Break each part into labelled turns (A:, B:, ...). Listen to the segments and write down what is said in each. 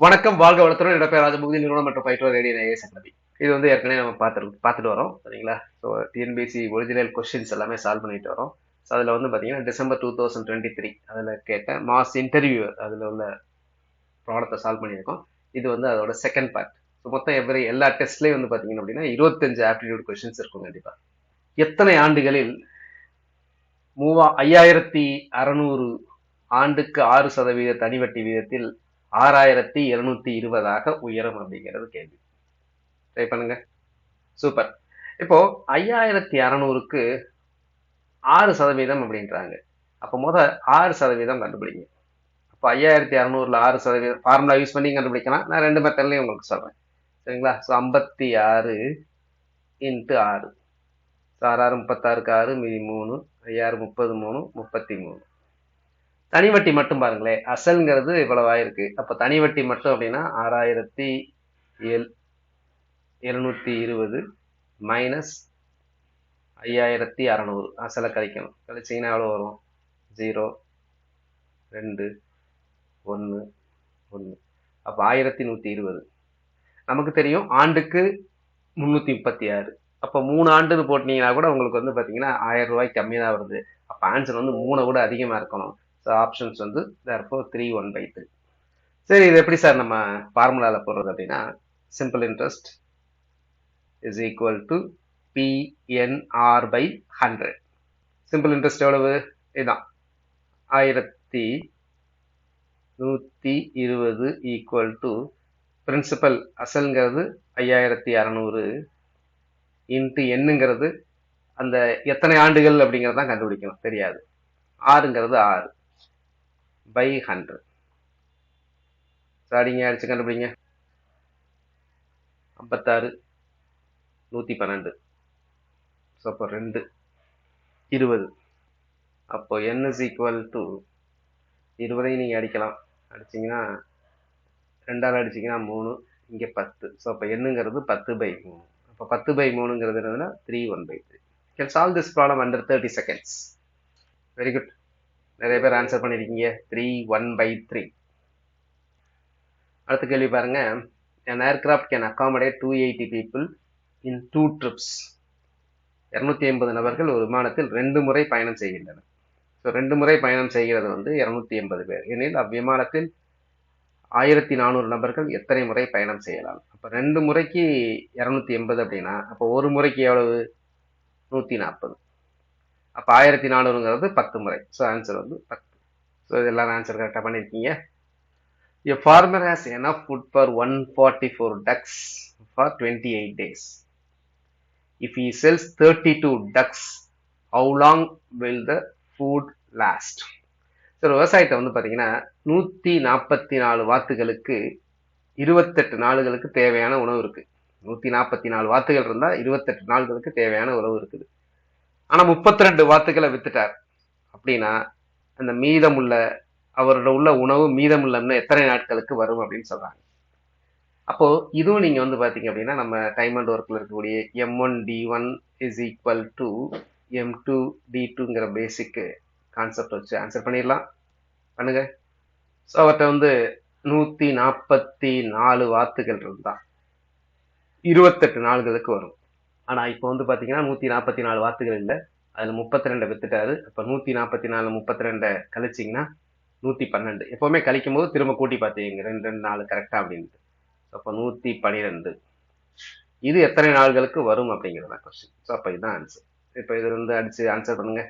A: வணக்கம் வாழ்க வளர்த்துறோம் என்னோட பேர் ராஜபூதி நிறுவனம் மற்றும் பயிற்றுவர் ரேடியோ நேய சங்கதி இது வந்து ஏற்கனவே நம்ம பார்த்து பார்த்துட்டு வரோம் சரிங்களா? ஸோ டிஎன்பிசி ஒரிஜினல் கொஸ்டின்ஸ் எல்லாமே சால்வ் பண்ணிட்டு வரோம். ஸோ அதில் வந்து பார்த்தீங்கன்னா December two thousand twenty three அதில் கேட்ட மாஸ் இன்டர்வியூ அதில் உள்ள ப்ராடக்ட்டை சால்வ் பண்ணியிருக்கோம். இது வந்து அதோட செகண்ட் பார்ட் ஸோ மொத்தம் எவ்ரி எல்லா டெஸ்ட்லேயும் வந்து பார்த்தீங்கன்னா அப்படின்னா இருபத்தஞ்சு ஆப்டிடியூட் கொஸ்டின்ஸ் இருக்கும் கண்டிப்பாக எத்தனை ஆண்டுகளில் மூவா ஐயாயிரத்தி அறநூறு ஆண்டுக்கு ஆறு சதவீத தனிவட்டி வீதத்தில் ஆறாயிரத்தி இருநூத்தி இருபதாக உயரும் அப்படிங்கிறது கேள்வி. ட்ரை பண்ணுங்க. சூப்பர் இப்போ ஐயாயிரத்தி அறநூறுக்கு ஆறு சதவீதம் அப்படின்றாங்க. அப்போ முத ஆறு சதவீதம் கண்டுபிடிங்க. இப்போ ஐயாயிரத்தி அறநூறுல ஆறு சதவீதம் ஃபார்முலா யூஸ் பண்ணி கண்டுபிடிக்கலாம். நான் ரெண்டு மெத்தட்லையும் உங்களுக்கு சொல்கிறேன் சரிங்களா? ஸோ ஐம்பத்தி ஆறு இன்ட்டு ஆறு. ஸோ ஆறு ஆறு முப்பத்தாறுக்கு ஆறு மீதி மூணு. ஐயாறு முப்பது மூணு முப்பத்தி மூணு. தனி வட்டி மட்டும் பாருங்களேன் அசல்ங்கிறது இவ்வளவு ஆயிருக்கு. அப்ப தனி வட்டி மட்டும் அப்படின்னா ஆறாயிரத்தி ஏழு எழுநூத்தி இருபது மைனஸ் ஐயாயிரத்தி அறநூறு. அசலை கழிக்கணும். கழிச்சிங்கன்னா எவ்வளோ வரும்? ஜீரோ ரெண்டு ஒன்று ஒன்று அப்போ ஆயிரத்தி நூற்றி இருபது. நமக்கு தெரியும் ஆண்டுக்கு முந்நூற்றி முப்பத்தி ஆறு. அப்போ மூணு ஆண்டுன்னு போட்டினீங்கன்னா கூட உங்களுக்கு வந்து பார்த்தீங்கன்னா ஆயிரம் ரூபாய்க்கு கம்மி தான் வருது. அப்போ ஆன்சர் வந்து மூணை விட அதிகமாக இருக்கணும். ஆப்ஷன்ஸ் வந்து therefore three one by three சரி இது எப்படி சார் நம்ம ஃபார்முலாவில் போடுறது அப்படின்னா simple interest is equal to PNR by hundred simple interest எவ்வளவு? இதுதான் ஆயிரத்தி நூற்றி இருபது ஈக்குவல் டு பிரின்சிபல் அசல்ங்கிறது ஐயாயிரத்தி அறநூறு இன்ட்டு என்னங்கிறது அந்த எத்தனை ஆண்டுகள் அப்படிங்கிறது தான் கண்டுபிடிக்கணும். தெரியாது. ஆறுங்கிறது ஆறு பை ஹண்ட்ரட் சாடிங்க அடிச்சு கண்டுபிடிங்க. ஐம்பத்தாறு நூற்றி பன்னெண்டு ஸோ அப்போ ரெண்டு. இருபது. அப்போ என் இஸ் ஈக்குவல் டு இருபதையும் நீங்கள் அடிக்கலாம். அடிச்சிங்கன்னா ரெண்டாவது அடிச்சிங்கன்னா மூணு இங்கே பத்து. ஸோ அப்போ என்னங்கிறது பத்து பை மூணு. அப்போ பத்து பை மூணுங்கிறது என்னதுன்னா three one by three can solve this problem under thirty seconds very good நிறைய பேர் ஆன்சர் பண்ணியிருக்கீங்க த்ரீ ஒன் பை த்ரீ அடுத்த கேள்வி பாருங்க. An aircraft can accommodate two eighty people in two trips இரநூத்தி எண்பது நபர்கள் ஒரு விமானத்தில் ரெண்டு முறை பயணம் செய்கின்றனர். ஸோ ரெண்டு முறை பயணம் செய்கிறது வந்து இரநூத்தி எண்பது பேர். எனில் அவ்விமானத்தில் ஆயிரத்தி நானூறு நபர்கள் எத்தனை முறை பயணம் செய்யலாம்? அப்போ ரெண்டு முறைக்கு இரநூத்தி எண்பது அப்படின்னா அப்போ ஒரு முறைக்கு எவ்வளவு? நூற்றி நாற்பது. அப்போ ஆயிரத்தி நானூறுங்கிறது பத்து முறை. ஸோ ஆன்சர் வந்து பத்து. ஸோ இதெல்லாம் ஆன்சர் கரெக்டாக பண்ணியிருக்கீங்க A farmer has enough food for 144 ducks for 28 days. If he sells 32 ducks, how long will the food last? So விவசாயத்தை வந்து பார்த்தீங்கன்னா நூற்றி நாற்பத்தி நாலு வாத்துகளுக்கு இருபத்தெட்டு நாளுகளுக்கு தேவையான உணவு இருக்குது நூற்றி நாற்பத்தி நாலு வாத்துகள் இருந்தால் இருபத்தெட்டு நாள்களுக்கு தேவையான உணவு இருக்குது. ஆனால் முப்பத்தி ரெண்டு வாத்துக்களை வித்துட்டார். அப்படின்னா அந்த மீதமுள்ள அவரோட உள்ள உணவு மீதமுள்ளம்னு எத்தனை நாட்களுக்கு வரும் அப்படின்னு சொல்றாங்க. அப்போ இதுவும் நீங்க வந்து பாத்தீங்க அப்படின்னா நம்ம டைம் அண்ட் ஒர்க்ல இருக்கக்கூடிய M one T one is equal to M two T டூங்கிற basic concept வச்சு ஆன்சர் பண்ணிடலாம். பண்ணுங்க. ஸோ அவர்கிட்ட வந்து நூத்தி நாற்பத்தி நாலு வாத்துகள் இருந்தா இருபத்தெட்டு நாள்களுக்கு வரும். ஆனால் இப்போ வந்து பார்த்தீங்கன்னா நூற்றி நாற்பத்தி நாலு வாத்துகள் இல்லை. அதில் முப்பத்தி ரெண்டை வித்துட்டாரு. இப்போ நூற்றி நாற்பத்தி நாலு முப்பத்தி ரெண்டை கழிச்சிங்கன்னா நூற்றி பன்னெண்டு. எப்போவுமே கழிக்கும் போது திரும்ப கூட்டி பார்த்தீங்க ரெண்டு ரெண்டு நாள் கரெக்டாக அப்படின்ட்டு. அப்போ நூற்றி பன்னிரெண்டு இது எத்தனை நாள்களுக்கு வரும் அப்படிங்கிறதா கொஸ்டின் ஸோ அப்போ இதுதான் ஆன்சர் இப்போ இது வந்து அடித்து ஆன்சர் பண்ணுங்க.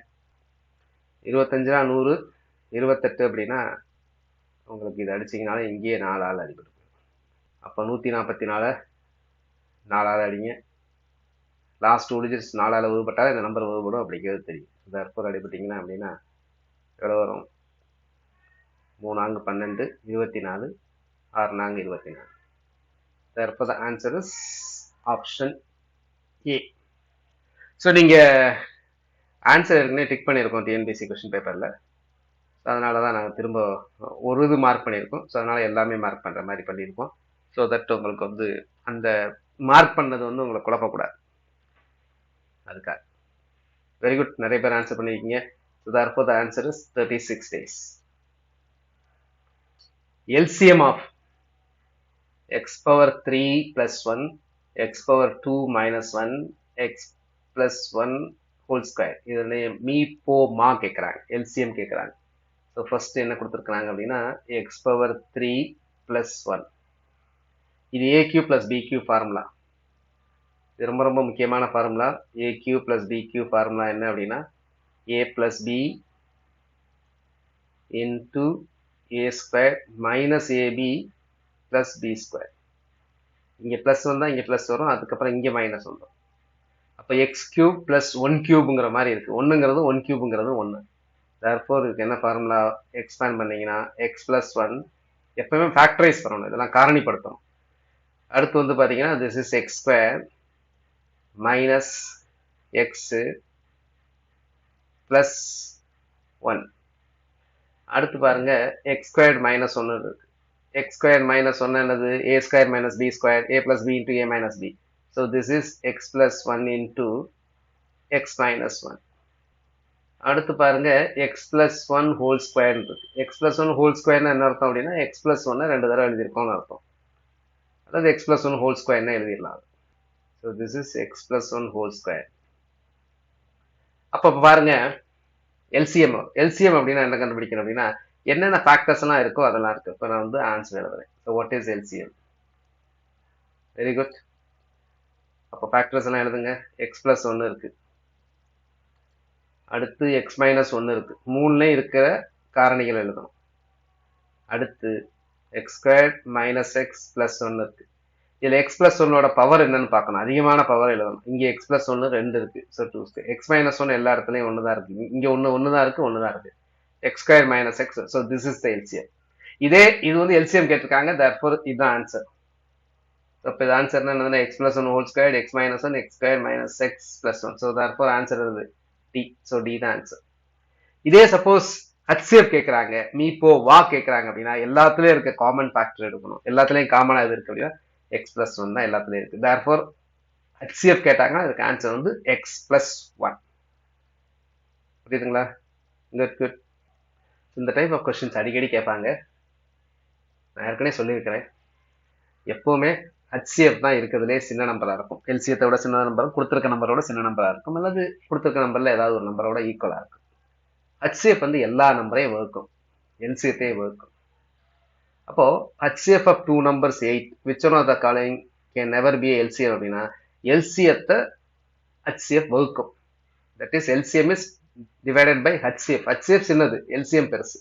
A: இருபத்தஞ்சுனா நூறு இருபத்தெட்டு அப்படின்னா உங்களுக்கு இது அடிச்சிங்கனாலும் இங்கேயே நாலு ஆள் அடிபடும். அப்போ நூற்றி நாற்பத்தி நாலு நாலாவது அடிங்க. லாஸ்ட் டூ டிஜிட்ஸ் நாலால் வகுப்பட்டால் இந்த நம்பர் வகுப்படும் அப்படிங்கிறது தெரியும். இந்த அற்புதம் அடிபட்டிங்கன்னா அப்படின்னா எவ்வளோ வரும்? நான்கு பன்னெண்டு இருபத்தி நாலு ஆறு நான்கு இருபத்தி நாலு therefore the answer is option so நீங்கள் ஆன்சர் ஏற்கனவே டிக் பண்ணியிருக்கோம் டிஎன்பிசி கொஷின் பேப்பரில் ஸோ அதனால தான் நாங்கள் திரும்ப ஒரு இது மார்க் பண்ணியிருக்கோம். ஸோ அதனால் எல்லாமே மார்க் பண்ணுற மாதிரி பண்ணியிருக்கோம். ஸோ தட் உங்களுக்கு வந்து அந்த மார்க் பண்ணது வந்து உங்களை குழப்பக்கூடாது. அதுக்காக வெரி குட் நிறைய பேர் ஆன்சர் பண்ணியிருக்கீங்க so answer is thirty six days LCM of x power three plus one x power two minus one x plus one whole square இதில் மீ போ மா கேட்குறாங்க எல்சிஎம் கேட்குறாங்க ஸோ ஃபர்ஸ்ட் என்ன கொடுத்துருக்குறாங்க அப்படின்னா x power three plus one இது a cube plus b cube formula இது ரொம்ப ரொம்ப முக்கியமான formula a cube plus b cube formula என்ன அப்படின்னா a plus b into a square minus a b plus b square இங்கே ப்ளஸ் வந்தால் இங்கே ப்ளஸ் வரும் அதுக்கப்புறம் இங்கே மைனஸ் வந்துடும் அப்போ எக்ஸ் கியூப் ப்ளஸ் ஒன் கியூபுங்கிற மாதிரி இருக்குது ஒன்றுங்கிறது ஒன் கியூபுங்கிறது ஒன்று தற்போது இதுக்கு என்ன ஃபார்முலா எக்ஸ்பேண்ட் பண்ணிங்கன்னா எக்ஸ் ப்ளஸ் ஒன் எப்பவுமே ஃபேக்டரைஸ் பண்ணணும். இதெல்லாம் காரணிப்படுத்தணும். அடுத்து வந்து பார்த்தீங்கன்னா this is x square minus x plus one அடுத்து பாருங்கள் எக்ஸ் ஸ்கொயர்டு மைனஸ் ஒன்று இருக்குது எக்ஸ் ஸ்கொயர் மைனஸ் ஒன்று என்னது? A square minus b square a plus b into a minus b so this is x plus one into x minus one அடுத்து பாருங்க x plus one whole square இருக்கு. X plus one whole ஸ்கொயர்னு என்ன அர்த்தம் அப்படின்னா X plus ஒன்னு ரெண்டு தடவை எழுதியிருக்கோம்னு அர்த்தம். அதாவது எக்ஸ் பிளஸ் ஒன் ஹோல் ஸ்கொயர்னு எழுதிடலாம். So this is x plus one whole square அப்போ பாருங்க. எல்சிஎம் எல்சிஎம் அப்படின்னா என்ன கண்டுபிடிக்கணும் அப்படின்னா என்னென்ன ஃபேக்டர்ஸ் எல்லாம் இருக்கோ அதெல்லாம் இருக்கு. இப்போ நான் வந்து ஆன்சர் எழுதுறேன் so what is LCM very good அப்போ ஃபேக்டர்ஸ் எல்லாம் எழுதுங்க. எக்ஸ் பிளஸ் ஒன்று இருக்கு. அடுத்து எக்ஸ் மைனஸ் ஒன்று இருக்கு. மூணுலேயும் இருக்கிற காரணிகள் எழுதணும். அடுத்து x square minus x plus ஒன்று இருக்கு. இதில் எக்ஸ் பிளஸ் ஒன்னோட பவர் என்னன்னு பார்க்கணும். அதிகமான பவர் எழுதணும். இங்கே எக்ஸ் பிளஸ் ஒன்று ரெண்டு இருக்கு. ஸோ டூ எக்ஸ் மைனஸ் ஒன்று எல்லா இடத்துலையும் ஒன்று தான் இருக்கு. இங்கே ஒன்று ஒன்று தான் இருக்கு ஒன்று தான் இருக்கு x square minus x so this is the LCM இதே இது வந்து எல்சிஎம் கேட்டிருக்காங்க. தர்ஃபோர் இதுதான் ஆன்சர் இப்போ இது ஆன்சர் என்னதுன்னா x plus one whole square x minus one x square minus x plus one so therefore answer இது டி ஸோ டி தான் ஆன்சர் இதே சப்போஸ் ஹச்சிஎஃப் கேட்குறாங்க. மீ போ வா கேட்குறாங்க அப்படின்னா எல்லாத்துலேயும் இருக்க காமன் ஃபேக்டர் எடுக்கணும். எல்லாத்துலேயும் காமனாக இது இருக்கு அப்படின்னா எக்ஸ் ப்ளஸ் ஒன் தான் எல்லாத்துலேயும் இருக்குது தேர்ஃபோர் ஹெச்சிஎஃப் கேட்டாங்கன்னா அதுக்கு ஆன்சர் வந்து எக்ஸ் ப்ளஸ் ஒன் புரியுதுங்களா? குட் குட் இந்த டைப் ஆஃப் கொஷின்ஸ் அடிக்கடி கேட்பாங்க. நான் ஏற்கனவே சொல்லியிருக்கிறேன். எப்போவுமே ஹச்சிஎஃப் தான் இருக்கிறதுலே சின்ன நம்பராக இருக்கும். எல்சிஎத்தை விட சின்ன நம்பரும் கொடுத்துருக்க நம்பரோட சின்ன நம்பராக இருக்கும். அல்லது கொடுத்துருக்க நம்பரில் ஏதாவது ஒரு நம்பரோட ஈக்குவலாக இருக்கும். ஹச்சிஎஃப் வந்து எல்லா நம்பரையும் வகுக்கும். எல்சிஎத்தையும் வகுக்கும். அப்போ HCF of two numbers eight which one of the calling can never be LCM அப்படின்னா எல்சிஎத்தை ஹச்சிஎஃப் வகுக்கும். That is LCM is divided by HCF HCF சின்னது எல்சிஎம் பெருசு.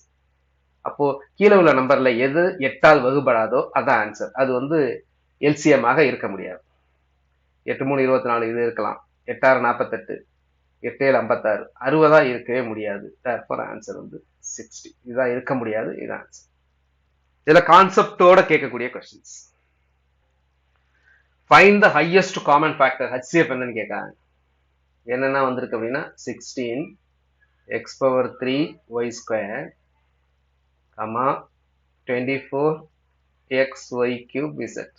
A: அப்போ கீழே உள்ள நம்பர்ல எது எட்டால் வகுபடாதோ அதான் ஆன்சர் அது வந்து எல்சிஎம்மாக இருக்க முடியாது. எட்டு மூணு இருபத்தி நாலு இது இருக்கலாம். எட்டாறு நாற்பத்தெட்டு எட்டு ஏழு ஐம்பத்தாறு. அறுபதா இருக்கவே முடியாது. ஆன்சர் வந்து சிக்ஸ்டி இதான் இருக்க முடியாது இதான் ஆன்சர் இதுல கான்செப்டோட கேட்கக்கூடிய questions find the highest common factor HCF என்னன்னு கேட்காங்க என்னென்ன வந்திருக்கு அப்படின்னா sixteen x power three y square comma twenty four x y cube z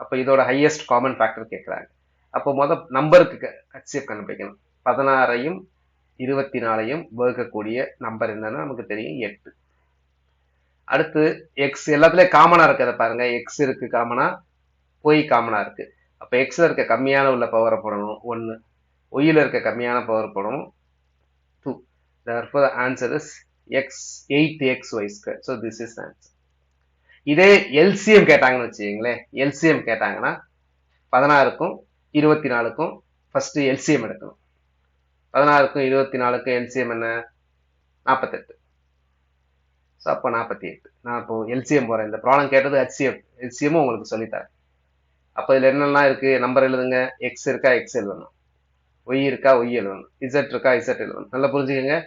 A: அப்போ இதோட ஹையஸ்ட் காமன் ஃபேக்டர் கேட்குறாங்க. அப்போ மொதல் நம்பருக்கு ஹச்சிஎஃப் கண்டுபிடிக்கணும். பதினாறையும் இருபத்தி நாலையும் வகுக்கக்கூடிய நம்பர் என்னன்னா நமக்கு தெரியும் எட்டு. அடுத்து எக்ஸ் எல்லாத்துலேயும் காமனாக இருக்கிறத பாருங்க. எக்ஸ் இருக்கு காமனா பொய் காமனாக இருக்கு. அப்போ எக்ஸில் இருக்க கம்மியான உள்ள பவரை போடணும். ஒன்று ஒய்யில் இருக்க கம்மியான பவர் போடணும். Two therefore the answer is x 8x y square. So this is இதே எல்சிஎம் கேட்டாங்கன்னு வச்சுக்கீங்களேன். எல்சிஎம் கேட்டாங்கன்னா பதினாறுக்கும் இருபத்தி நாலுக்கும் ஃபர்ஸ்ட் எல்சிஎம் எடுக்கணும். பதினாறுக்கும் இருபத்தி நாலுக்கும் எல்சிஎம் என்ன? நாற்பத்தெட்டு ஸோ அப்போ நாற்பத்தி எட்டு. நான் இப்போ எல்சிஎம் போகிறேன் இந்த ப்ராப்ளம் கேட்டது ஹெச்சிஎம் எல்சிஎம்மும் உங்களுக்கு சொல்லித்தரேன். அப்போ இதில் என்னெல்லாம் இருக்குது நம்பர் எழுதுங்க. எக்ஸ் இருக்கா? எக்ஸ் எழுதணும். ஒய் இருக்கா? ஒய் எழுதணும். இசட் இருக்கா? இசட் எழுதணும். நல்லா புரிஞ்சுக்கோங்க.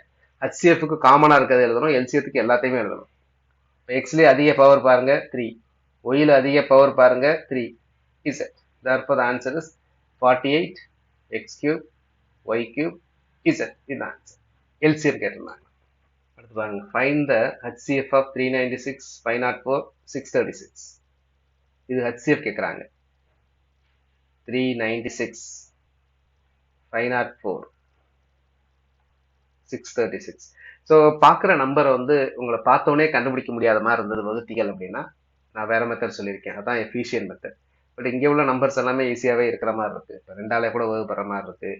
A: ஹச்சிஎஃப்க்கு காமனாக இருக்கிறது எழுதணும். எல்சிஎஃப்க்கு எல்லாத்தையுமே எழுதணும். இப்போ எக்ஸ்லேயே அதிக பவர் பாருங்கள் த்ரீ ஒயில் அதிக பவர் பாருங்கள் three z therefore the answer is 48 x cube y cube z. இது ஆன்சர் எல்சிஎஃப் கேட்டிருந்தாங்க. அடுத்து பாருங்க. Find the HCF of three ninety six five naught four six thirty six இது ஹச்சிஎஃப் கேட்குறாங்க three ninety six five naught four six thirty six so பார்க்குற நம்பரை வந்து உங்களை பார்த்தோன்னே கண்டுபிடிக்க முடியாத மாதிரி இருந்தது வகுத்திகள் அப்படின்னா நான் வேற மெத்தட் சொல்லியிருக்கேன். அதான் எஃபிஷியன் மெத்தட் பட் இங்கே உள்ள நம்பர்ஸ் எல்லாமே ஈஸியாகவே இருக்கிற மாதிரி இருக்குது இப்போ ரெண்டாலே கூட வகுப்படுற மாதிரி இருக்குது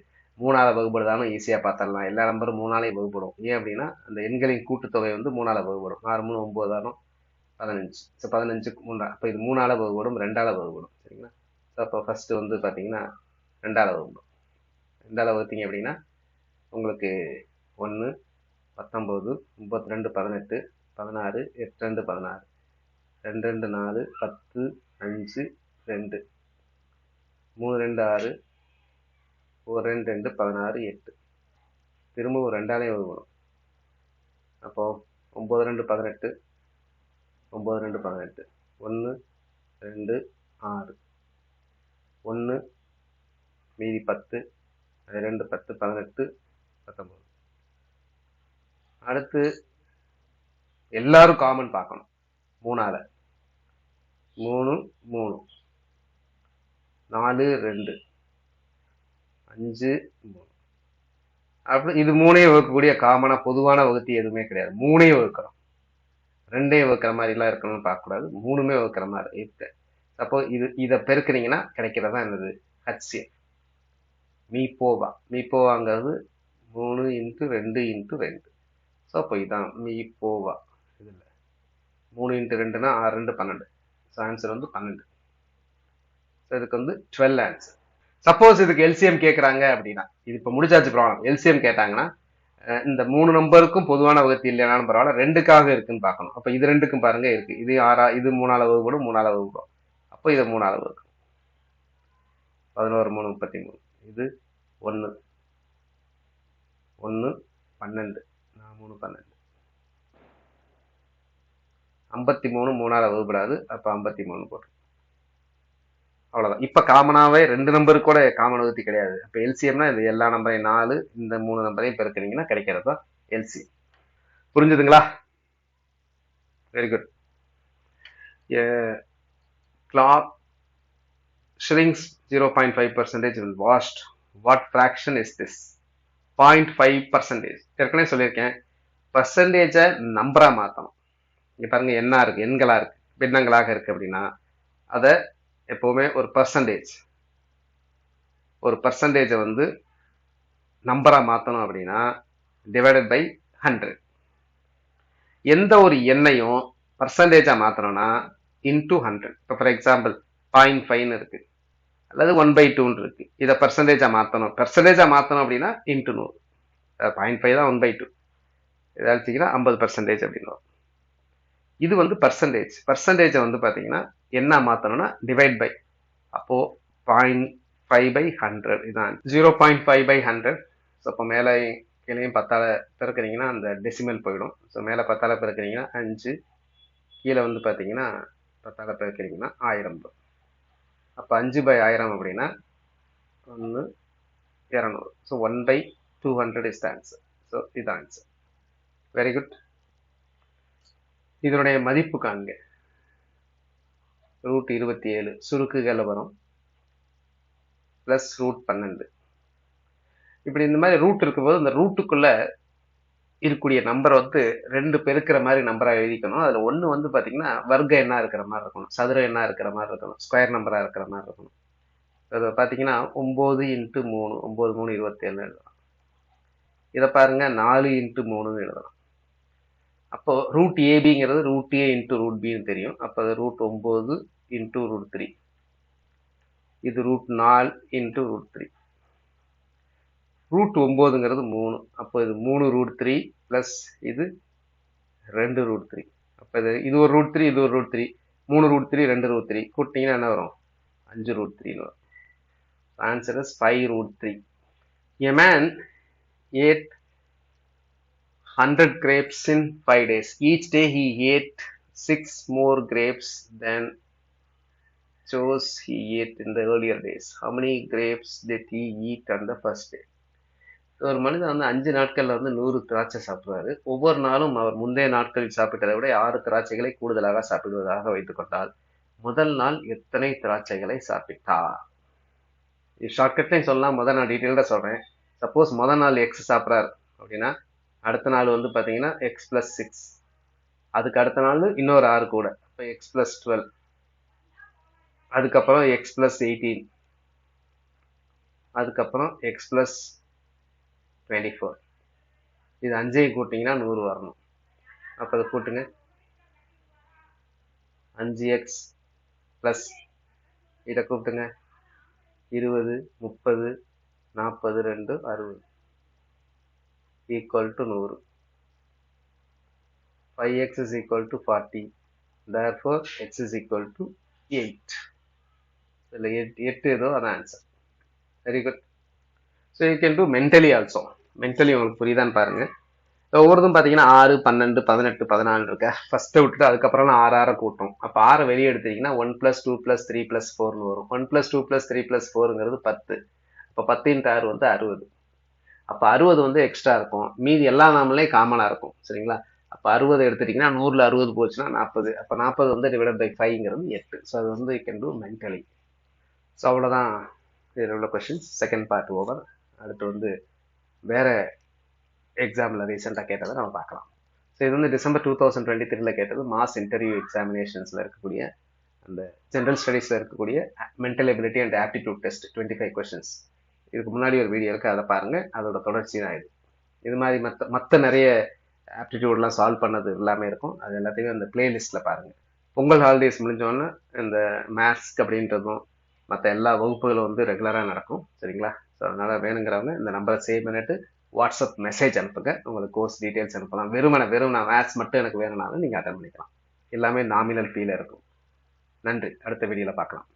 A: மூணால வகுப்படுதாலும் ஈஸியாக பார்த்துடலாம். எல்லா நம்பரும் மூணாலையும் வகுப்படும். ஏன் அப்படின்னா அந்த எண்களின் கூட்டுத்தொகை வந்து மூணால வகுப்படும். ஆறு மூணு ஒம்பது தானோ பதினஞ்சு. ஸோ பதினஞ்சுக்கு மூணா அப்போ இது மூணால வகுப்படும் ரெண்டால வகுப்படும். சரிங்களா? ஸோ அப்போ ஃபஸ்ட்டு வந்து பார்த்தீங்கன்னா ரெண்டால வகுப்படும். ரெண்டால வகுத்தீங்க அப்படின்னா உங்களுக்கு ஒன்று பத்தொம்போது முப்பத்தி ரெண்டு பதினெட்டு பதினாறு எட்டு ரெண்டு பதினாறு. ரெண்டு ரெண்டு நாலு பத்து அஞ்சு ரெண்டு. மூணு ரெண்டு ஆறு ஒரு ரெண்டு ரெண்டு பதினாறு எட்டு. திரும்பவும் ரெண்டாலையும் வகுக்கணும் அப்போது ஒம்பது ரெண்டு பதினெட்டு. ஒம்பது ரெண்டு பதினெட்டு. ஒன்று ரெண்டு ஆறு. ஒன்று மீதி பத்து. அது ரெண்டு பத்து பதினெட்டு பத்தொம்பது. அடுத்து எல்லாரும் காமன் பார்க்கணும். மூணால். மூணு மூணு. நாலு ரெண்டு. அஞ்சு மூணு. அப்படி இது மூணையும் வகுக்கக்கூடிய காமனா பொதுவான வகுத்தி எதுவுமே கிடையாது. மூணையும் வகுக்கிறோம் ரெண்டையும் வகுக்கிற மாதிரிலாம் இருக்கணும்னு பார்க்கக்கூடாது. மூணுமே வகுக்கிற மாதிரி இருக்கு. அப்போ இது இதை பெருக்குனீங்கன்னா கிடைக்கிறதா என்னது? ஹச்சிஎஃப் மீப்போவா மீப்போவாங்கிறது மூணு இன்ட்டு ரெண்டு இன்ட்டு ரெண்டு. ஸோ அப்போ இதான் மீப்போவா இதில். மூணு இன்ட்டு ரெண்டுனா ஆறு ரெண்டு பன்னெண்டு. ஸோ ஆன்சர் வந்து பன்னெண்டு. ஸோ இதுக்கு வந்து டுவெல் ஆன்சர் சப்போஸ் இதுக்கு எல்சிஎம் கேட்குறாங்க அப்படின்னா இது இப்போ முடிச்சாச்சு ப்ராப்ளம் எல்சிஎம் கேட்டாங்கன்னா இந்த மூணு நம்பருக்கும் பொதுவான வகுத்தி இல்லைனாலும் பரவாயில்ல ரெண்டுக்காக இருக்குன்னு பார்க்கணும். அப்போ இது ரெண்டுக்கும் பாருங்க இருக்கு. இது ஆறா இது மூணாவது வகுப்படும் மூணாவது வகுப்படும் அப்போ இது மூணாவது வகுக்கும் பதினோரு மூணு முப்பத்தி மூணு. இது ஒன்று ஒன்று பன்னெண்டு. நான் மூணு பன்னெண்டு. ஐம்பத்தி மூணு மூணாவது வகுப்படாது அப்போ ஐம்பத்தி மூணு போட்டு அவ்வளோதான் இப்போ காமனாகவே ரெண்டு நம்பருக்கு கூட காமன் வகுத்தி கிடையாது. அப்போ எல்சிஎம்னா இது எல்லா நம்பரையும் நாலு இந்த மூணு நம்பரையும் பெருக்குனீங்கன்னா கிடைக்கிறது தான் எல்சி புரிஞ்சுதுங்களா? Very good cloth shrinks zero point five percentage will vast what fraction is this point five percentage ஏற்கனவே சொல்லியிருக்கேன். பர்சன்டேஜை நம்பராக மாற்றணும் இங்கே பாருங்க என்ன இருக்குது எண்களாக இருக்குது பின்னங்களாக இருக்குது அப்படின்னா அதை எப்போவுமே ஒரு பர்சன்டேஜ் ஒரு பர்சன்டேஜை வந்து நம்பராக மாற்றணும் அப்படின்னா டிவைடட் பை ஹண்ட்ரட் எந்த ஒரு எண்ணையும் பர்சன்டேஜாக மாற்றணும்னா இன்டூ ஹண்ட்ரட் இப்போ ஃபார் எக்ஸாம்பிள் பாயிண்ட் ஃபைவ்னு இருக்குது அல்லது ஒன் பை டூன்னு இருக்கு. இதை பர்சன்டேஜாக மாற்றணும் பர்சன்டேஜாக மாற்றணும் அப்படின்னா இன்ட்டு நூறு. பாயிண்ட் ஃபைவ் தான் ஒன் பை டூ இதை ஐம்பது பர்சன்டேஜ் அப்படின்னு வரும். இது வந்து பர்சன்டேஜ் பர்சன்டேஜை வந்து பார்த்தீங்கன்னா என்ன மாற்றணும்னா டிவைட் பை அப்போ பாயிண்ட் ஃபைவ் பை ஹண்ட்ரட் இதான். Zero point five by hundred so இப்போ மேலே கீழேயும் பத்தால பெருக்குனீங்கன்னா அந்த டெசிமல் போயிடும். ஸோ மேலே பத்தால பெருக்குனீங்கன்னா அஞ்சு. கீழே வந்து பார்த்தீங்கன்னா பத்தால பெருக்கிறீங்கன்னா ஆயிரம் அப்போ அஞ்சு பை ஆயிரம் அப்படின்னா ஒன்று இரநூறு. So one by two hundred is the answer so இது ஆன்சர் வெரி குட் இதனுடைய மதிப்பு காண்க. ரூட் இருபத்தி ஏழு சுருக்குகள் வரும். ப்ளஸ் ரூட் பன்னெண்டு. இப்படி இந்த மாதிரி ரூட் இருக்கும்போது இந்த ரூட்டுக்குள்ள இருக்கக்கூடிய நம்பர் வந்து ரெண்டு பெருக்கிற மாதிரி நம்பராக எழுதிக்கணும். அதில் ஒன்று வந்து பார்த்திங்கன்னா வர்க்க எண்ணா இருக்கிற மாதிரி இருக்கணும். சதுர எண்ணா இருக்கிற மாதிரி இருக்கணும். ஸ்கொயர் நம்பராக இருக்கிற மாதிரி இருக்கணும். அது பார்த்தீங்கன்னா ஒம்பது இன்ட்டு மூணு ஒம்பது மூணு இருபத்தி ஏழு எழுதலாம். இதை பாருங்க நாலு இன்ட்டு மூணுன்னு எழுதலாம். அப்போ ரூட் ஏபிங்கிறது ரூட் ஏ இன்ட்டு ரூட் பின்னு தெரியும். அப்போ அது ரூட் ஒம்பது இன்ட்டு ரூட் த்ரீ இது ரூட் நாலு இன்ட்டு ரூட் த்ரீ ரூட் ஒம்போதுங்கிறது மூணு. அப்போ இது மூணு ரூட் த்ரீ ப்ளஸ் இது ரெண்டு ரூட் த்ரீ அப்போ இது இது ஒரு ரூட் த்ரீ இது ஒரு ரூட் த்ரீ மூணு ரூட் த்ரீ ரெண்டு ரூட் த்ரீ கூட்டிங்கன்னா என்ன வரும்? அஞ்சு ரூட் த்ரீன்னு வரும். Answer is five root three a man ate hundred grapes in five days each day he ate six more grapes then chose he ate in the earlier days. How many grapes did he eat on the first day? ஒரு மனிதன் வந்து அஞ்சு நாட்களில் வந்து நூறு திராட்சை சாப்பிடுவாரு ஒவ்வொரு நாளும் அவர் முந்தைய நாட்களில் சாப்பிட்டதை விட ஆறு திராட்சைகளை கூடுதலாக சாப்பிடுவதாக வைத்துக் கொண்டால் முதல் நாள் எத்தனை திராட்சைகளை சாப்பிட்டார்? ஷார்ட்கட்லையும் சொல்லலாம். முதல் நான் டீட்டெயில்டாக சொல்கிறேன் சப்போஸ் முதல் நாள் எக்ஸ் சாப்பிட்றாரு அப்படின்னா அடுத்த நாள் வந்து பார்த்தீங்கன்னா எக்ஸ் ப்ளஸ் சிக்ஸ் அதுக்கு அடுத்த நாள் இன்னொரு ஆறு கூட. இப்போ எக்ஸ் ப்ளஸ் டுவெல் அதுக்கப்புறம் எக்ஸ் ப்ளஸ் எயிட்டீன் அதுக்கப்புறம் எக்ஸ் ப்ளஸ் டுவெண்ட்டி ஃபோர் இது அஞ்சையும் கூட்டிங்கன்னா நூறு வரணும். அப்போ அதை கூட்டுங்க. அஞ்சு எக்ஸ் ப்ளஸ் இதை கூப்பிட்டுங்க. இருபது முப்பது நாற்பது ரெண்டு அறுபது. ஈக்குவல் டு நூறு. Five x is equal to forty therefore x is equal to eight இதில் எட் எட்டு ஏதோ அதான் answer very good so you can do mentally also mentally உங்களுக்கு புரியுதான்னு பாருங்கள் ஒவ்வொருதும் பார்த்தீங்கன்னா ஆறு பன்னெண்டு பதினெட்டு பதினாலு இருக்க? ஃபஸ்ட்டு விட்டுட்டு அதுக்கப்புறம் ஆறு ஆறை கூட்டும். அப்போ ஆறு வெளியே எடுத்தீங்கன்னா one plus two plus three plus ஃபோர்னு வரும். One plus two plus three plus ஃபோருங்கிறது பத்து. அப்போ இன்ட்டு ஆறு வந்து அறுபது. அப்போ அறுபது வந்து எக்ஸ்ட்ரா இருக்கும். மீதி எல்லா நாமளே காமனாக இருக்கும். சரிங்களா? அப்போ அறுபது எடுத்துட்டிங்கன்னா நூறில் அறுபது போச்சுன்னா நாற்பது அப்போ நாற்பது வந்து டிவைட் பை ஃபைவ்ங்கிறது எட்டு. ஸோ அது வந்து you can do mentally so அவ்வளோதான் இதில் உள்ள கொஷின்ஸ் செகண்ட் பார்ட் ஓவர் அடுத்து வந்து வேற எக்ஸாமில் ரீசெண்டாக கேட்டதை நம்ம பார்க்கலாம். ஸோ இது வந்து டிசம்பர் டூ தௌசண்ட் டுவெண்ட்டி த்ரீல கேட்டது மாஸ் இன்டர்வியூ எக்ஸாமினேஷன்ஸில் இருக்கக்கூடிய அந்த ஜென்ரல் ஸ்டடீஸில் இருக்கக்கூடிய mental ability and aptitude test twenty five questions இதுக்கு முன்னாடி ஒரு வீடியோ இருக்குது அதை பாருங்கள் அதோட தொடர்ச்சி தான் இது. இது மாதிரி மற்ற மற்ற நிறைய ஆப்டிடியூட்லாம் சால்வ் பண்ணது எல்லாமே இருக்கும். அது எல்லாத்தையும் அந்த பிளேலிஸ்ட்டில் பாருங்கள் பொங்கல் ஹாலிடேஸ் முடிஞ்சோடனே இந்த மேத்ஸ் அப்படின்றதும் மற்ற எல்லா வகுப்புகளும் வந்து ரெகுலராக நடக்கும். சரிங்களா? ஸோ அதனால் வேணுங்கிறவங்க இந்த நம்பரை சேவ் பண்ணிட்டு வாட்ஸ்அப் மெசேஜ் அனுப்புங்க. உங்களுக்கு கோர்ஸ் டீட்டெயில்ஸ் அனுப்பலாம். வெறுமனை வெறும் நான் மேத்ஸ் மட்டும் எனக்கு வேணும்னாலும் நீங்கள் அட்டன் பண்ணிக்கலாம். எல்லாமே நாமினல் ஃபீல இருக்கும். நன்றி. அடுத்த வீடியோவில் பார்க்கலாம்.